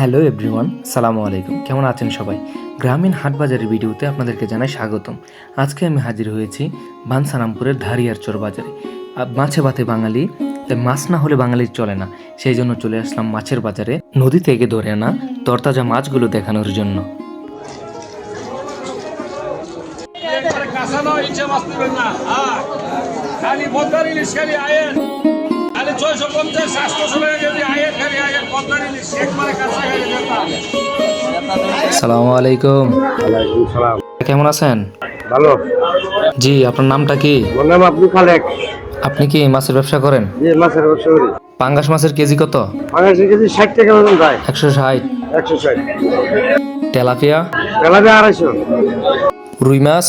Hello everyone, সালামু আলাইকুম। কেমন আছেন সবাই? গ্রামীণ হাট বাজারের ভিডিওতে আপনাদেরকে জানাই স্বাগতম। আজকে আমি হাজির হয়েছি বানসারামপুরের ধারিয়ার চর বাজারে। মাছে ভাতে বাঙালি, তাই মাছ না হলে বাঙালির চলে না। সেই জন্য চলে আসলাম মাছের বাজারে, নদী থেকে ধরে আনা তরতাজা মাছগুলো দেখানোর জন্য। খালি ছয়শো পঞ্চাশ সাতশো কেজি আয়ের আয়ের পদ্মার ইলিশ একবারে কাঁচা খালি যেতাম সালামু আলাইকুম। ওয়ালাইকুম সালাম। কেমন আছেন? ভালো। জি আপনার নামটা কি? মোর নাম আব্দুল খালেক। আপনি কি মাছের ব্যবসা করেন? যে মাছের ব্যবসা করি। পাঙ্গাস মাছের কেজি কত? বাংলাদেশের কেজি ষাট টাকা মতন যায়। একশো ষাট। একশো ষাট। তেলাপিয়া? তেলাপি আড়াইশো। রুই মাছ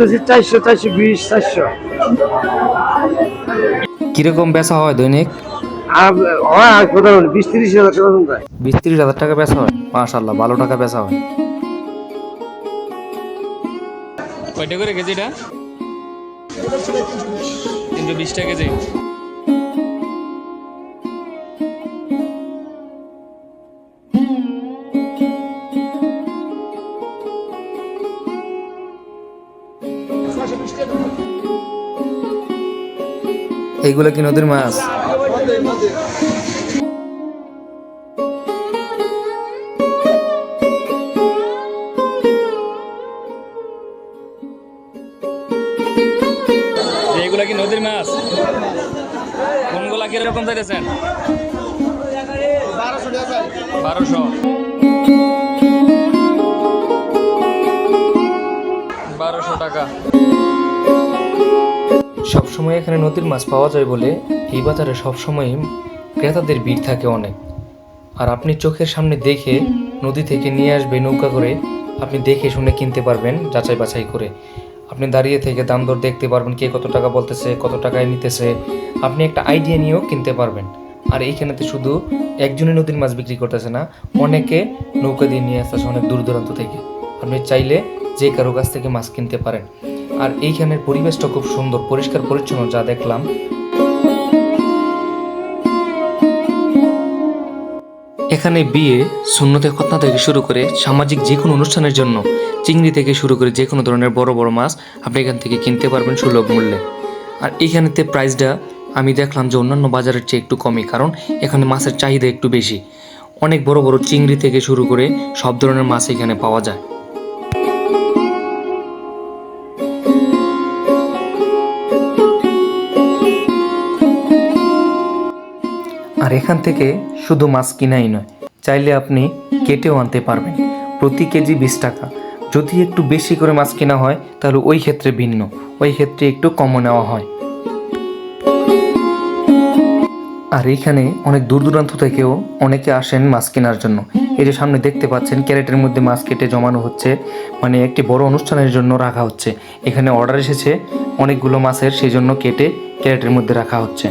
বেশি চারশো চারশো বিশ চারশো। কীরকম বেচা হয় দৈনিক? হয় বিশ ত্রিশ হাজার টাকা বিশ তিরিশ হাজার টাকা বেচা হয়? মাশাল্লাহ ভালো টাকা বেচা হয়। কয়টা করে কেজিটা তিনশো বিশ টাকা কেজি। এইগুলো কি নদীর মাছ? এগুলা কি নদীর মাছ? কোনগুলা চাইতেছেন? বারোশো। বারোশো টাকা। সবসময় এখানে নদীর মাছ পাওয়া যায় বলে এই বাজারে সবসময় ক্রেতাদের ভিড় থাকে অনেক। আর আপনি চোখের সামনে দেখে নদী থেকে নিয়ে আসবে নৌকা করে, আপনি দেখে শুনে কিনতে পারবেন যাচাই বাছাই করে। আপনি দাঁড়িয়ে থেকে দাম দর দেখতে পারবেন কে কত টাকা বলতেছে, কত টাকায় নিতেছে। আপনি একটা আইডিয়া নিয়েও কিনতে পারবেন। আর এইখানেতে শুধু একজনই নদীর মাছ বিক্রি করতেছে না, অনেকে নৌকা দিয়ে নিয়ে আসতেছে অনেক দূর দূরান্ত থেকে। আপনি চাইলে যে কারও কাছ থেকে মাছ কিনতে পারেন। আর এইখানের পরিবেশটা খুব সুন্দর, পরিষ্কার, পরিচ্ছন্ন যা দেখলাম। এখানে বিয়ে শূন্যতে খতনা থেকে শুরু করে সামাজিক যে কোনো অনুষ্ঠানের জন্য চিংড়ি থেকে শুরু করে যে কোনো ধরনের বড় বড় মাছ আপনি এখান থেকে কিনতে পারবেন সুলভ মূল্যে। আর এইখানেতে প্রাইসটা আমি দেখলাম যে অন্যান্য বাজারের চেয়ে একটু কমই, কারণ এখানে মাছের চাহিদা একটু বেশি। অনেক বড় বড় চিংড়ি থেকে শুরু করে সব ধরনের মাছ এখানে পাওয়া যায়। আর এখান থেকে শুধু মাছ কিনাই নয়, চাইলে আপনি কেটেও আনতে পারবেন। প্রতি কেজি বিশ টাকা। যদি একটু বেশি করে মাছ কেনা হয়, তাহলে ওই ক্ষেত্রে ভিন্ন। ওই ক্ষেত্রে একটু কমও নেওয়া হয়। আর এইখানে অনেক দূর দূরান্ত থেকেও অনেকে আসেন মাছ কেনার জন্য। এই যে সামনে দেখতে পাচ্ছেন, ক্যারেটের মধ্যে মাছ কেটে জমানো হচ্ছে। মানে একটি বড় অনুষ্ঠানের জন্য রাখা হচ্ছে। এখানে অর্ডার এসেছে, অনেকগুলো মাছের সেই জন্য কেটে ক্যারেটের মধ্যে রাখা হচ্ছে।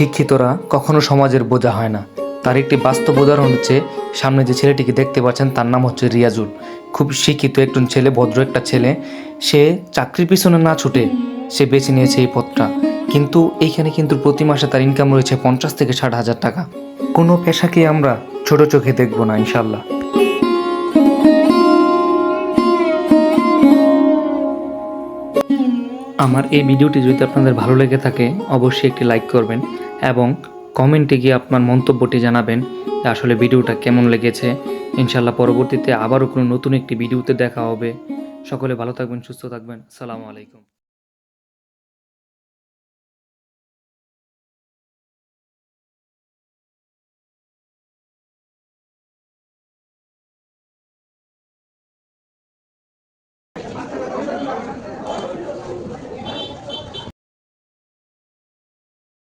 শিক্ষিতরা কখনো সমাজের বোঝা হয় না। তার একটি বাস্তব উদাহরণ হচ্ছে, সামনে যে ছেলেটিকে দেখতে পাচ্ছেন, তার নাম হচ্ছে রিয়াজুল। খুব শিক্ষিত একজন ছেলে, ভদ্র একটা ছেলে। সে চাকরির পিছনে না ছুটে সে বেছে নিয়েছে এই পথটা কিন্তু এইখানে কিন্তু প্রতি মাসে তার ইনকাম রয়েছে পঞ্চাশ থেকে ষাট হাজার টাকা। কোনো পেশাকে আমরা ছোট চোখে দেখব না ইনশাল্লাহ আমার এই ভিডিওটি যদি আপনাদের ভালো লেগে থাকে, অবশ্যই একটি লাইক করবেন। এবং কমেন্টে গিয়ে আপনার মন্তব্যটি জানাবেন যে আসলে ভিডিওটা কেমন লেগেছে। ইনশাল্লাহ পরবর্তীতে আবারও কোনো নতুন একটি ভিডিওতে দেখা হবে। সকলে ভালো থাকবেন, সুস্থ থাকবেন। সালামু আলাইকুম।